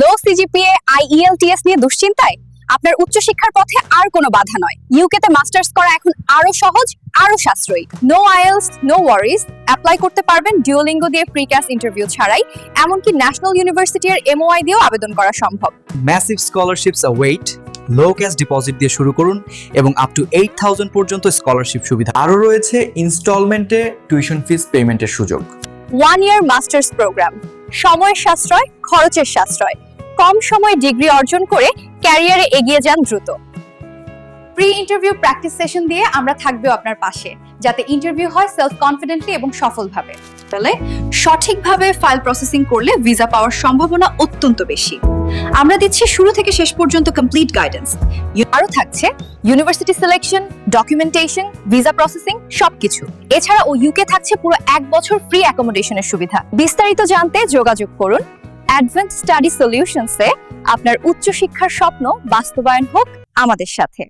লো CGPA IELTS নিয়ে দুশ্চিন্তায়? আপনার উচ্চশিক্ষার পথে আর কোনো বাধা নয়। ইউকেতে মাস্টার্স করা এখন আরও সহজ আরও সাশ্রয়ী। No IELTS no worries apply করতে পারবেন ডিওলিঙ্গো দিয়ে প্রিক্যাস ইন্টারভিউ ছাড়াই এমনকি ন্যাশনাল ইউনিভার্সিটি এর এমওআই দিয়েও আবেদন করা সম্ভব। Massive scholarships with low cash deposit দিয়ে শুরু করুন এবং আপ টু এইট থাউজেন্ড পর্যন্ত স্কলারশিপ সুবিধা। আরও রয়েছে ইনস্টলমেন্টে টিউশন ফিস পেমেন্টের সুযোগ। ওয়ান ইয়ার মাস্টার্স প্রোগ্রাম সময়ের সাশ্রয় খরচের সাশ্রয়। কম সময়ে ডিগ্রি অর্জন করে ক্যারিয়ারে এগিয়ে যান দ্রুত। প্রি ইন্টারভিউ প্র্যাকটিস সেশন দিয়ে আমরা থাকবেও আপনার পাশে, যাতে ইন্টারভিউ হয় সেলফ কনফিডেন্টলি এবং সফলভাবে। তাহলে সঠিকভাবে ফাইল প্রসেসিং করলে ভিসা পাওয়ার সম্ভাবনা অত্যন্ত বেশি। আমরা দিচ্ছি শুরু থেকে শেষ পর্যন্ত কমপ্লিট গাইডেন্স আরও থাকছে university selection documentation visa processing সবকিছু। এছাড়া ও ইউকে থাকছে পুরো এক বছর ফ্রি অ্যাকোমোডেশনের সুবিধা। বিস্তারিত জানতে যোগাযোগ করুন অ্যাডভান্স স্টাডি সলিউশনসে আপনার উচ্চশিক্ষার স্বপ্ন বাস্তবায়ন হোক আমাদের সাথে।